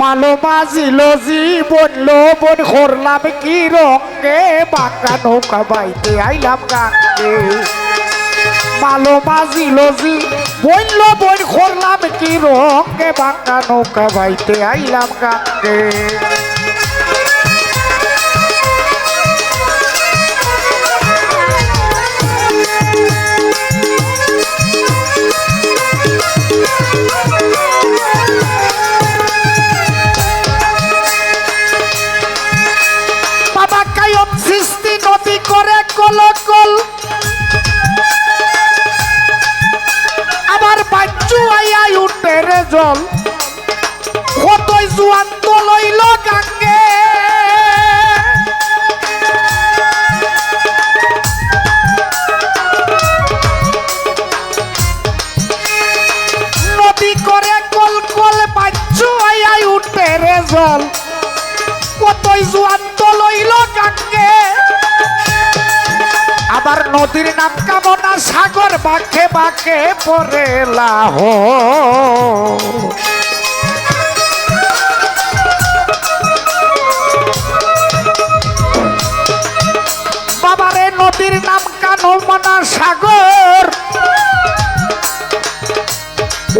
মালো জীবন লোবন করলাম কি রঙে? বাঁকা নৌকা বাইতে আইলাম গাঙ্গে। মালো মাঝিল জীবন লোবন করলাম কি রঙে? বাঁকা নৌকা বাইতে আইলাম গাঙ্গে। আবার বাচ্চু আইয়াই উঠে জল। কতই জুয়ান তলইল গাঙ্গে নদী বাচ্চু জল। কতই জোয়ান লইল গাঙ্গে আবার নদীর নাম কামনা, সাগর বাঁকে বাঁকে পরে লাহ বাবারে নদীর নাম কানমনা সাগর।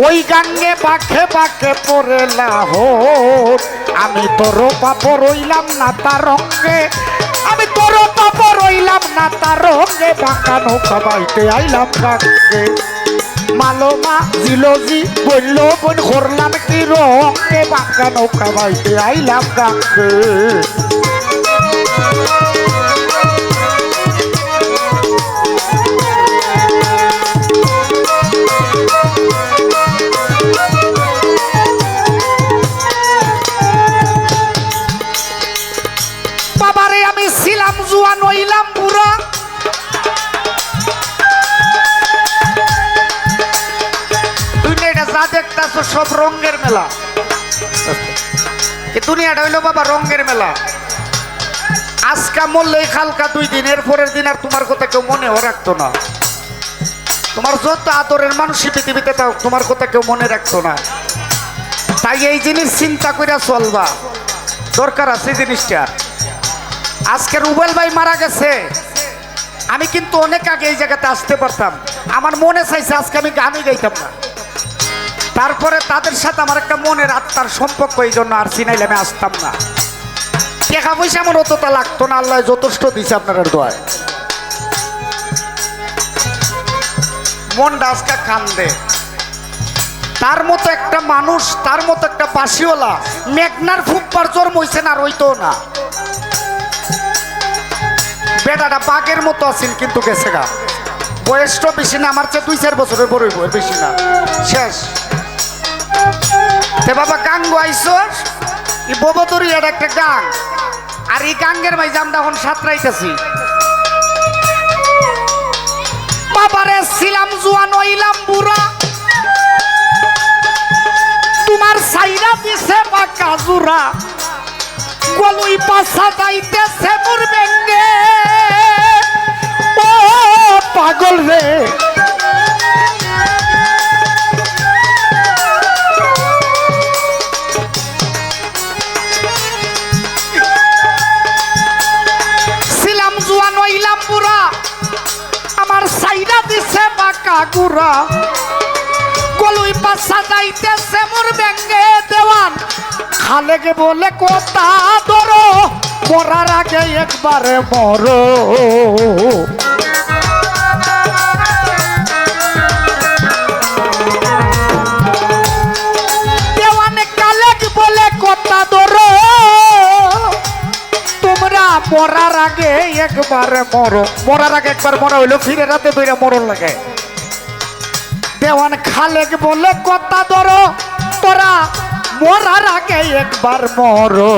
ওই গাঙ্গে বাঁকে বাঁকে পরে লাহোর। আমি তোর পাপ রইলাম না তার রঙ্গে আমি তোর পাপ রইলাম না তার রঙে বাঁকা সবাইকে আইলাম গাঙ্গে মালোমা জিলজি বলল, বোন করলাম কি রঙে বাঁকা সবাইকে আইলাম গাঙ্গে দেখতেছো সব রঙের মেলা। এই দুনিয়াটা হইল বাবা রঙের মেলা। আজকা মরলে খালকা দুই দিন এর পরের দিন আর তোমার কথা কেউ মনেও রাখতো না। তোমার যত আদরের মানুষই পৃথিবীতে তাও তোমার কথা কেউ মনে রাখতো না। তাই এই জিনিস চিন্তা কইরা চলবা। দরকার আছে জিনিসটার আজকে রুবেল ভাই মারা গেছে। আমি কিন্তু অনেক আগে এই জায়গাতে আসতে পারতাম। আমার মনে চাইছে আজকে আমি গানই গাইতাম না। তারপরে তাদের সাথে আমার একটা মনের আত্মার সম্পর্ক এই জন্য আর সিনাইলে আমি আসতাম না। টাকা পয়সা আমার অতটা লাগতো না, আল্লাহ যথেষ্ট দিছে আপনার দোয়ায়। মনটা আজকে কান্দে। তার মতো একটা মানুষ, তার মতো একটা বাসিওয়ালা মেঘনার ফুটপার জন্ম হইছে না আর হইতো না। বেটাটা বাঘের মতো আছেন কিন্তু গেছে গা। বয়সটা বেশি না, আমার চেয়ে দুই চার বছরের বড় বেশি না। শেষ। বাবা গান গাইছস ই ববতরি এটা একটা গান আর এই গাঙ্গের ভাই আমরা সাঁতরাইতেছি। বাবারে ছিলাম জুয়ান হইলাম বুড়া। তোমার সাইরা দিছে বা কাজুরা গলুই পাশা যাইতেছে মোর বেঙ্গে গুড়া গলুই পাশা যাইতেছে মোর বেঙ্গে দেওয়ান। খালেকে বলে, কথা ধরো? মরার আগে একবারে মরো। মরার আগে একবারে মরো। মরার আগে একবার মরা হইল, ফিরে রাতে বেড়ে মরণ লাগে। দেওয়ান খালেক বলে কথা ধরো। তোরা মরার আগে একবার মরো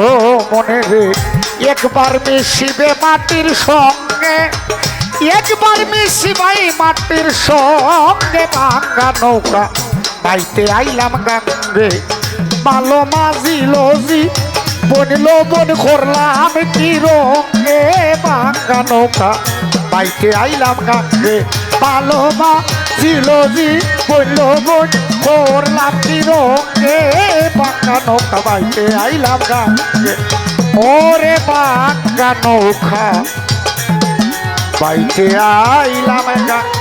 মনে রে। একবার মিশিবে মাটির সঙ্গে, একবার মিশিবাই মাটির সঙ্গে ভাঙ্গা নৌকা। বাইতে আইলাম গাঙ্গে ভালো মাঝি লজি বনিল বন করলাম কি রঙে ভাঙ্গা নৌকা। বাইতে আইলাম গাঙ্গে ভালো মাঝি লজি বনিল বন মোর লাঠি রঙে পাকা নৌকা বাইতে আইলাম গান ওরে পাকা নৌকা বাইতে আইলাম গান